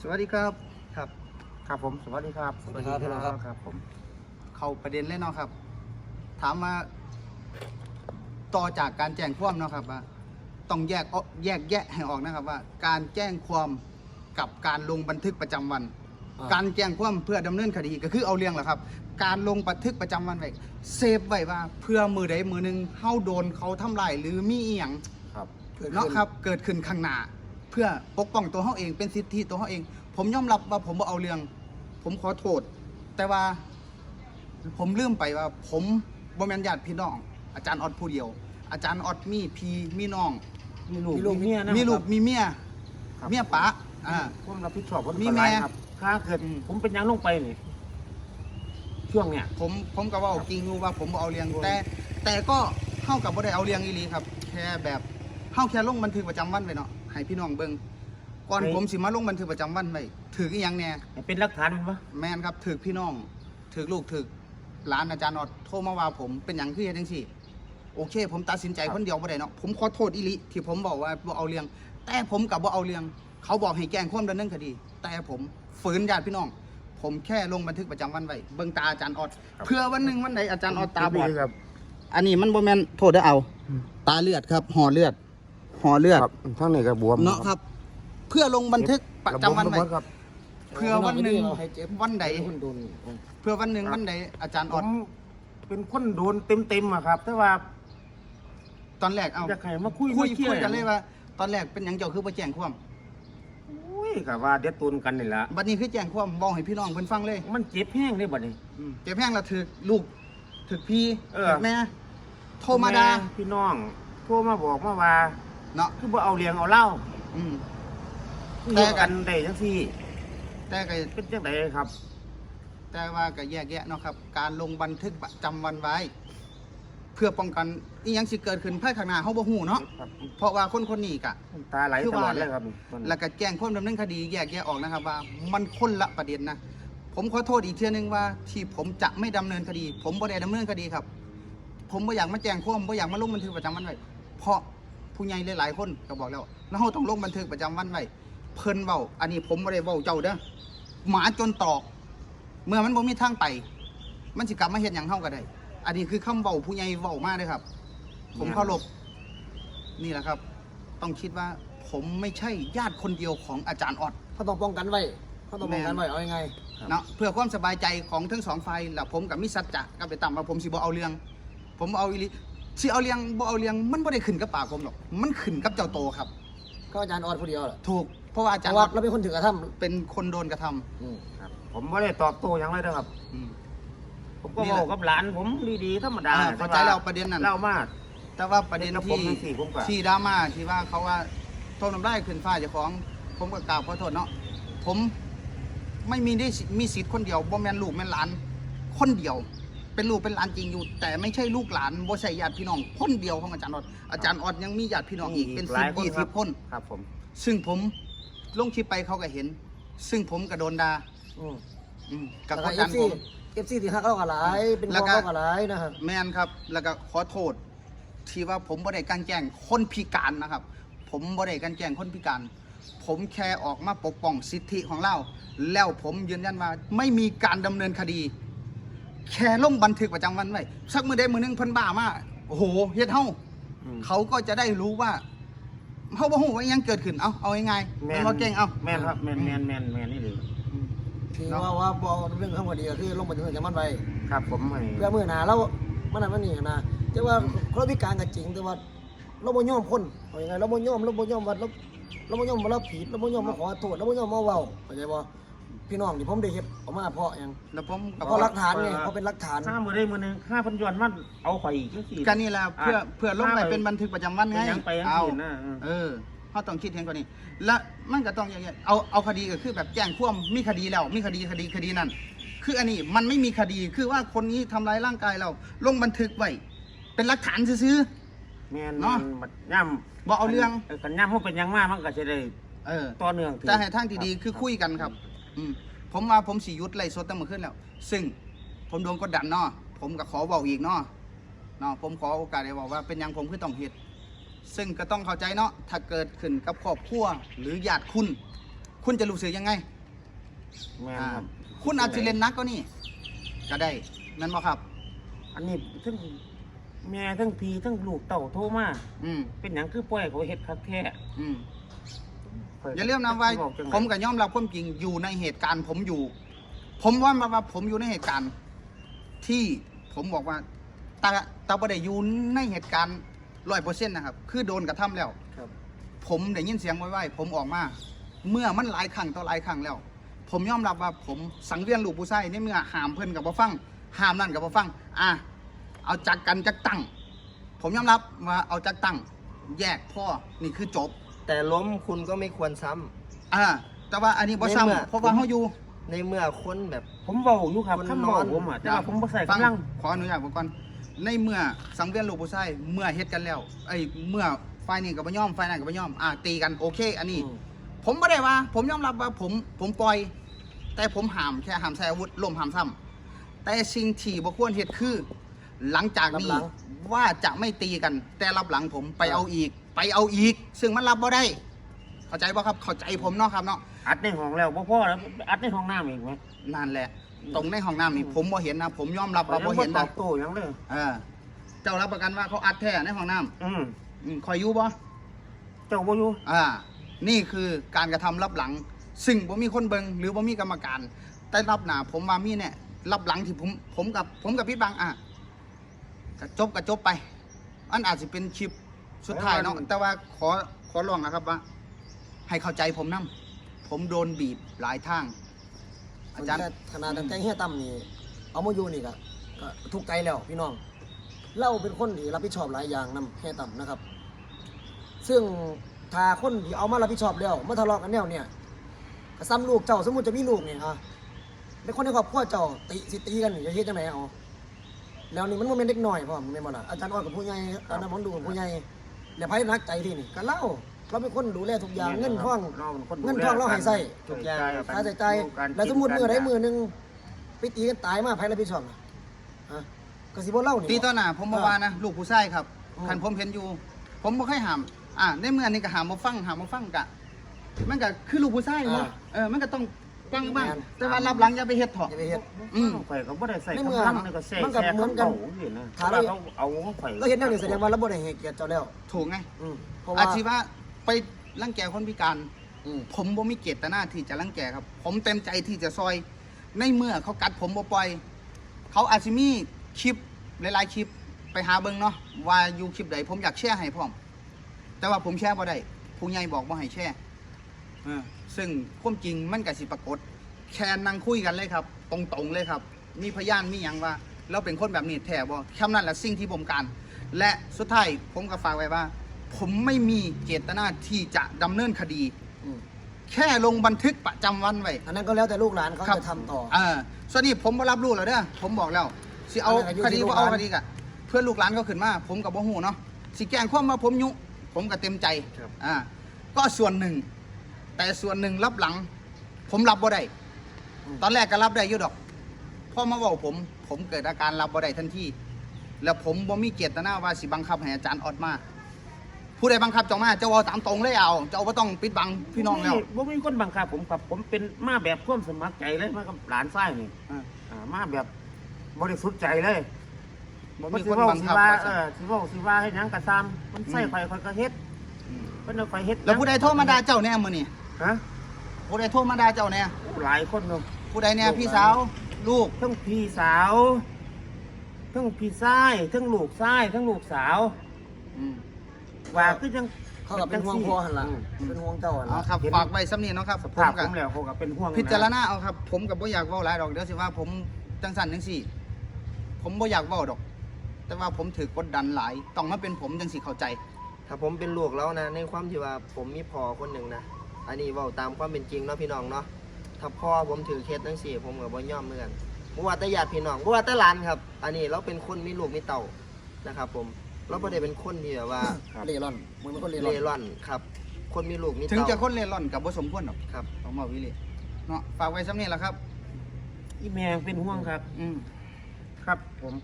สวัสดีครับครับ ครับผมสวัสดีครับสวัสดีครับพี่น้องครับ ครับผมเข้าประเด็นเลยเนาะครับ ถามมาต่อจากการแจ้งความเนาะครับว่าต้องแยกออกแยกแยะให้ออกนะครับว่า การแจ้งความกับการลงบันทึกประจำวัน อ่า การแจ้งความเพื่อดำเนินคดีก็คือเอาเรื่องแหละครับ การลงบันทึกประจำวันไว้เซฟไว้ว่าเพื่อมือใดมือหนึงเฮาโดนเขาทำลายหรือมีอีหยังครับเนาะครับ เกิดขึ้นข้างหน้า เพื่อปกป้องตัวเขาเองเป็นสิทธิตัวเขาเอง ผมยอมรับว่าผมบ่เอาเรื่อง ผมขอโทษ แต่ว่าผมลืมไปว่า ผมบ่แม่นญาติพี่น้อง อาจารย์ออดผู้เดียว อาจารย์ออดมีพี่มีน้อง มีลูกมีลูกมีเมียนะมีลูกครับมีเมียครับเมียป๋าอ่าผมรับผิดชอบคนมีก่อนแม่หลายครับถ้าเกิดอืมผมเป็นหยังลงไปนี่ช่วงเนี้ย ผมผมก็เว่าจริงอยู่ว่าผมบ่เอาเรื่องแต่แต่ก็เข้ากับบ่ได้เอาเรื่องอีหลีครับ แค่แบบเข้าแค่ลงบันทึกประจำวันไว้เนาะ ให้พี่น้องเบิ่งก่อนผมสิมาลงบันทึกประจำวันไว้ถืออีหยังแหน่ให้เป็นหลักฐานมันปะแม่นครับถือพี่น้องถือลูกถือหลานอาจารย์ออดโทรมาว่าผมเป็นอย่างคือเฮ็ดจังซี่ โอเค ผมตัดสินใจคนเดียวบ่ได้เนาะผมขอโทษอีหลิที่ผมบอกว่าบ่เอาเรื่อง แต่ผมกับบ่เอาเรื่อง เขาบอกให้แจ้งความดำเนินคดี แต่ผมฝืนญาติพี่น้อง ผมแค่ลงบันทึกประจำวันไว้เบิ่งตาอาจารย์ออดเพื่อวันหนึ่งวันใดอาจารย์ออดตาบอด ครับ อันนี้มันบ่แม่นโทษได้อเอาอืมตาเลือดครับห่อเลือด ห่อเลือดครับทั้งนี้ก็บวมเนาะครับ เพื่อลงบันทึกประจำวันไว้กระบมครับ เพื่อวันหนึ่งให้เจ็บวันใดคนโดนเพื่อวันหนึ่งครับวันใดอาจารย์อผอดมเป็นคนโดนเต็มๆอะครับ แต่ว่า ตอนแรกเอาจะใครมาคุยคุยมาเคลีคุร์ยกันเลยว่า ตอนแรกเป็นหยังเจ้าคือบ่แจ้งความอุ้ยกับว่าเด็ดตุนกันนี่แหละบัดนี้คือแจ้งความบอกให้พี่น้องเพิ่นฟังเลย มันเจ็บแห้งเลยบัดนี้เจ็บแพงละถึกลูกถึกพี่เออถึกแม่โทรมาด่าแพี่น้องโทรมาบอกมาว่า เนาะคือบ่เอาเลี้ยงเอาเหล้าอืม แต่กันได้จังซี่แต่ก็เป็นจังไดครับ แต่ว่าก็แยกแยะเนาะครับ การลงบันทึกประจำวันไว้ เพื่อป้องกันอีหยังสิเกิดขึ้นภายข้างหน้าเฮาบ่ฮู้เนาะครับเพราะว่าคนคนนี้ก็น้ำตาไหลคือตลอว่าดเลยครับตอนนี้แล้วก็แจ้งความดำเนินคดีแยกแยะออกนะครับว่า มันคนละประเด็นนะ ผมขอโทษอีกเทื่อนึงว่า ที่ผมจะไม่ดำเนินคดี ผมบ่ได้ดำเนินคดีครับ ผมบ่อยากมาแจ้งความบ่อยากมาลงบันทึกประจำวันไว้เพราะ ผู้ใหญ่หลายๆคนก็บอกแล้วแล้วเราต้องลงบันทึกประจำวันไว้เพิ่นเว้าอันนี้ผมบ่ได้เว้าเจ้าเด้อหมาจนตอก เมื่อมันบ่มีทางไป มันสิกลับมาเฮ็ดหยังเฮาก็ได้ อันนี้คือคำเว้าผู้ใหญ่เว้ามาเด้อครับ ผมเคารพนี่แหละครับ ต้องคิดว่าผมไม่ใช่ญาติคนเดียวของอาจารย์ออด เขาต้องป้องกันไว้เขาต้องป้องกันไว้เอายังไงเนาะเพื่อความสบายใจของทั้งสองฝ่ายแล้วผมกับมิสัจจะกับไปต่ำว่าผมสิบ่เอาเรื่อง ผมบ่เอาอีหลี สิเอาเรื่องบ่เอาเรื่องมันบ่ได้ขึ้นกับปากผมหรอก มันขึ้นกับเจ้าโตครับ ก็อาจารย์ออดผู้เดียวแหละถูกเพราะว่าอาเพจารราะย์อว่าอดเราเป็นคนถือกระทเป็นคนโดนกระทำำอืมครับผมไม่ได้ตอบโต้หยังเลยนะครับ อืม ผมก็นี่แหบละอกกับหลานผมดีๆธรรมดาอ่าเข้าใจแล้วประเด็นนั้น เล่ามาก แต่ว่าประเด็นเป็นกับผมที่ทั้งสี่ผมก็ ที่ดราม่าที่ว่าเขาว่าโทษน้ำได้ขึ้นฟ้าเจ้าของ ผมก็กล่าวขอโทษเนาะผมไม่มีได้สิมีสิทธิ์คนเดียวบ่แม่นลูกแม่นหลาน คนเดียว เป็นลูกเป็นหลานจริงอยู่ แต่ไม่ใช่ลูกหลานบ่ใช่ญาติพี่น้องคนเดียวของอาจารย์ออดอาจารย์ออดยังมีญาติพี่น้องอีกเป็นหสิลาบยคนยี่คสิรับบคนครับผม ซึ่งผมลงคลิปไปเขาก็เห็น ซึ่งผมก็โดนด่าอืมอืมกับแล้วกก็ดเอดันฟผซีมเอฟซีที่ฮักเขาก็หลายเป็นแล้วกองก็เขาก็หลายนะครับ แมนครับ แล้วก็ขอโทษ ที่ว่าผมบ่ได้กลันแกล้งคนพิการนะครับ ผมบ่ได้กลันแกล้งคนพิการ ผมแค่ออกมาปกป้องสิทธิของเรา แล้วผมยืนยันว่าไม่มีการดำเนินคดี แค่ลงบันทึกประจำวันไว้สักมือใดมือหนึงเพิ่นบ้ามาโอ้โหเฮ็ดเฮาอืม เขาก็จะได้รู้ว่าเฮาบ่ฮู้ว่าอิหยังเกิดขึ้นเอาเอาง่ายๆแมเป็นนบ่เก่งเอา แมนครับแมนแมนแมนแมนนี่เลยที่เนาะ ว่าว่าบอเรื่องข้างคดีก็คือลงบันทึกประจำวันไว้ครับผมให้เพื่อมือหนาเรามันนั่นมันนี่นะแต่ว่าคนพิการก็จริงแต่ว่าเราบ่ยอมคนเอายังไงเราบ่ยอมเราบ่ยอมว่าเราเราบ่ยอมว่าเราผิดเราบ่ยอมมาขอโทษเราบ่ยอมมาเว้าเข้าใจบ่ พี่น้องนี่ผมได้เฮ็ดออกมาเพราะหยังแล้วผมก็เพราะหลักฐานไงเพราะเป็นหลักฐานห้ามือได้มือหนึงห้าพันยอนมันเอาข่อยอีกจังสี่ ก็นี่แหละเพื่อเพื่อลงไปเป็นบันทึกประจำวันไงเป็นหยังไปยังเอาสี่นะเออ เออเขาต้องคิดเห็นกว่านี้ และมันก็ต้องอย่างเงี้ยเอาเอาคดีก็คือแบบแจ้งความมีคดีแล้วมีคดีคดีคดีนั่นคืออันนี้มันไม่มีคดีคือว่าคนนี้ทำร้ายร่างกายเราลงบันทึกไว้เป็นหลักฐานซื้อ แมนเนาะแม่นบัดย่ำบ่เอาเรื่อง กันย่ำมันเป็นหยังมากมันก็จะได้ๆเออ ต่อเนื่องถึแต่ให้ทางที่ดีคือคุยกันครับ อืมผมว่าผมสียุดไล่สดตั้งเมื่อขึ้นแล้ว ซึ่งผมโดนกดดันเนาะผมก็ขอบอกอีกเนาะเนาะผมขอโอกาสได้บอกว่าเป็นหยังผมคือต้องเหตุซึ่งก็ต้องเข้าใจเนาะถ้าเกิดขึ้นกับครอบครัวหรือญาติคุณ คุณจะรู้สึกยังไงแม่นอ่าครับคุณอาจจะเล่นนักก็นี่ ก็ได้นั่นบ่ครับ อันนี้ทั้งแม่ทั้งพี่ทั้งลูกเต่าโทรมา อืมเป็นหยังคือปล่อยเขาเฮ็ดคักแท้อืมข้ อยอย่าลืมนะว่าสิบอกจังใดผมกับย่อมรับความจริงอยู่ในเหตุการณ์ผมอยู่ ผมว่ามาว่าผมอยู่ในเหตุการณ์ ที่ผมบอกว่าตาตาประเดอยู่ในเหตุการณ์ร้อยเปอร์เซ็นต์นะครับ คือโดนกระทำแล้วครับผมได้ยินเสียงไว้ๆผมออกมา เมื่อมันหลายครั้งต่อหลายครั้งแล้ว ผมยอมรับว่าผมสังเวียนลูกผู้ชายในเมื่อหามเพิ่นกับบ่ฟังหามนั่นกับบ่ฟัง อะเอาจักกันจักตั้งผมยอมรับว่าเอาจักตั้งแยกพ่อนี่คือจบ แต่ล้มคุณก็ไม่ควรซ้ำ อ่า แต่ว่าอันนี้บ่ในเมื่อ ซ้ำเพราะว่าเฮาอยู่ ในเมื่อคนแบบ ผมเว้าอยู่ครับคนคำนบออกนผมอะแต่ว่าผมบ่ใส่ฟังกำลัง ขออนุญาตผมก่อนในเมื่อสังเวียนลูกผู้ชายเมื่อเฮ็ดกันแล้วไอ้ยเมื่อฝ่ายนี้กับบ่ยอมฝ่ายนั้นกับบ่ยอมอ่าตีกันโอเค อันนี้ อืม ผมไม่ได้ว่า ผมยอมรับว่าผมผมปล่อย แต่ผมห้ามแค่ห้ามใช้อาวุธล่มห้ามซ้ำแต่สิ่งที่บ่ควรเฮ็ดคือ หลังจากนี้รับหลัง ว่าจะไม่ตีกัน แต่รับหลังผมไปเอาอีก ไปเอาอีก ซึ่งมันรับบ่ได้ เข้าใจบ่ครับเข้าใจผมเนาะครับเนาะอัดในห้องแล้วบ่พอแล้วอัดในห้องน้ำอีกไหมนั่นแหละ ตรงในห้องน้ำนี่ผมบ่เห็นนะผมยอมรับว่าบ่ยังเห็นตอนะบโต้หยังเลยเออเจ้ารับประกันว่าเขาอัดแท้ในห้องน้ำอืมอืมคอยอยู่บ่เจ้าบ่อยู่อ่า นี่คือการกระทำรับหลัง ซึ่งบ่มีคนเบิงหรือบ่มีกรรมการ แต่รับหน้าผมว่ามีเนี่ยรับหลังที่ผมผมกับผมกับพี่บังอะก็จบก็จบไป อันอาจจะเป็นคลิป สุดท้ายเนาะแต่ว่าขอขอร้องนะครับว่า ให้เข้าใจผมนํผมโดนบีบหลายทาง อาจารย์แต่ขนาดตั้งแต่เฮียตั้มนี่เอามาอยู่นี่ก็ก็ทุกข์ใจแล้วพี่น้องเราเป็นคนที่รับผิดชอบหลายอย่างนำเฮียตั้มนะครับ ซึ่งถ้าคนที่เอามารับผิดชอบแล้วมาทะเลาะกันแนวเนี่ยก็ซ้ำลูกเจ้าสมมติจะมีลูกเนี่ยอะเป็นคนในครอบครัวเจ้าตีสิตีกันนี่จะเฮ็ดจังไดเอาแล้วนี่มันบ่แม่นเด็กน้อยพ่อมแม่นบ่ล่ะอาจารย์อ้อยกับผู้ใหญ่อาจารย์มนต์ดูกับผู้ใหญ่ แล้วไผนักใจที่นี่ก็เล่าเราเป็นคนดูแลทุกอย่างเงินทองเราเป็นคนดูเงินทองเราให้ใส่ทุกอย่างครับค่าใช้จ่ายแล้วสมมติมือใดมือหนึงไปตีกันตายมาไผรับผิดชอบน่ะฮะก็สิบ่เล่านี่ตีต่อหน้าผมบ่ว่านะลูกผู้ชายครับอืมคันผมเห็นอยู่ ผมบ่เคยห้ามอ่าในเมื่อนี่ก็ห้ามบ่ฟังห้ามบ่ฟังกะมันก็คือลูกผู้ชายเนาะเออมันก็ต้อง ฟังบ้างแม่นแต่ว่ารับหลังอย่าไปเฮ็ดเถาะอย่าไปเฮ็ด อืมข่อยก็บ่ได้ใส่ในเมื่อกำลังนี่ก็แซ่มันก็แซ่เหมือนกันคำเก่าอยู่นะถ้าถ้าเราเราเอาของข่อยเราเห็นแนวนี้แสดงว่าเราบ่ได้ให้เกียรติเจ้าแล้ว ถูกไงอืมเพราะอาว่าชีวะไปรังแกคนพิการอืมผมบ่มีเจตนาที่จะรังแกครับ ผมเต็มใจที่จะซอย ในเมื่อเขากัดผมบ่ปล่อย เขาอาจจะมีคลิปหลายๆคลิปไปหาเบิ่งเนาะว่าอยู่คลิปใดผมอยากแชร์ให้พร้อม แต่ว่าผมแชร์บ่ได้ผู้ใหญ่บอกบ่ให้แชร์เออ ซึ่งความจริงมันก็สิปรากฏแค่นั่งคุยกันเลยครับ ตรงๆเลยครับ มีพยานมีหยังว่า เราเป็นคนแบบนี้แท้บ่แค่นั้นแหละสิ่งที่ผมการ และสุดท้ายผมก็ฝากไว้ว่า ผมไม่มีเจตนาที่จะดำเนินคดี อืมแค่ลงบันทึกประจำวันไว้ อันนั้นก็แล้วแต่ลูกหลานเขาครับ จะทำต่อ เออส่วนนี้ผมบ่รับรู้แล้วเด้อผมบอกแล้วสิเอาอันนั้นก็อยู่คดีที่ลูบ่กเอาหลาน คดีกะเพื่อนลูกหลานเขาขึ้นมา ผมกับบ่ฮู้เนาะสิแกล้งความว่าผมยุ ผมก็เต็มใจครับ อ่าก็ส่วนหนึ่ง แต่ส่วนหนึ่งรับหลัง ผมรับบ่ได้อืมตอนแรกก็รับได้อยู่ดอกพอมาเว้าผม ผมเกิดอาการรับบ่ได้ทันทีแล้วผมบ่มีเจตนาว่าสิบังคับให้อาจารย์ออดมาผู้ใดบังคับเจ้ามาเจ้าเอาตามตรงเลยเอาเจ้าบ่ต้องปิดบังพี่น้องแล้วบ่มีคนบังคับผมครับ ผมเป็นมาแบบความสมัครใจเลยมากับหลานชายนี่อ่าอ่ามาแบบบริสุทธิ์ใจเลยบ่มันมีสิคนเว้าบังสิคับว่าว่าเอซั่นอสิเว้าสิว่าให้หยังกะซ้ำมันใส่อืมข่อยข่อยก็เฮ็ดมเพิ่นเอาข่อยเฮ็ดแล้วผู้ใดโทรมาด่าเจ้าแน่มื้อนี้ ฮะผู้ใดโทรมาด่าเจ้าแน่โอ้หลายคนเนาะผู้ใดแน่พี่สาวลูกทั้งพี่สาวทั้งพี่ชายทั้งลูกชายทั้งลูกสาวอืม ว่าคือจังเขาก็เป็นห่วงพ่อหั่นล่ะอืมเป็นห่วงเจ้าหั่นเอาล่ะครับเห็นฝากไว้สำนีเนาะครับสผมภาพกัผมแล้วเขาก็เป็นห่วงพิจารนะณาเอาครับ ผมกับบ่อยากเว้าหลายดอกเดี๋ยวสิว่าผมจังสั่นจังสี่ ผมบ่อยากเว้าดอก แต่ว่าผมถือกดดันหลายต้องมาเป็นผมจังสิเข้าใจ ถ้าผมเป็นลูกแล้วนะ ในความที่ว่าผมมีพ่อคนหนึ่งนะ อันนี้เว่าตามความเป็นจริงเนาะพี่น้องเนาะถ้าพ่อผมถือเคสทั้งสี่ผมกับบ่ย่อมเหมือนกันบ่ว่าแต่ญาติพี่น้องบ่ว่าแต่หลานครับ อันนี้เราเป็นคนมีลูกมีเต่านะครับ ผมเราไม่ได้เป็นคนที่แบบว่าเล่ร่อนมึงเป็นคนเล่เล่ร่อนร่อนครับ คนมีลูกมีถึงเต่าจะคนเล่ร่อนกับบ่สมควรดอกครับต้องมาวิเลยเนาะฝากไว้สำนีแหละครับ อีแม่เป็นห่วงครับ อืมครับผม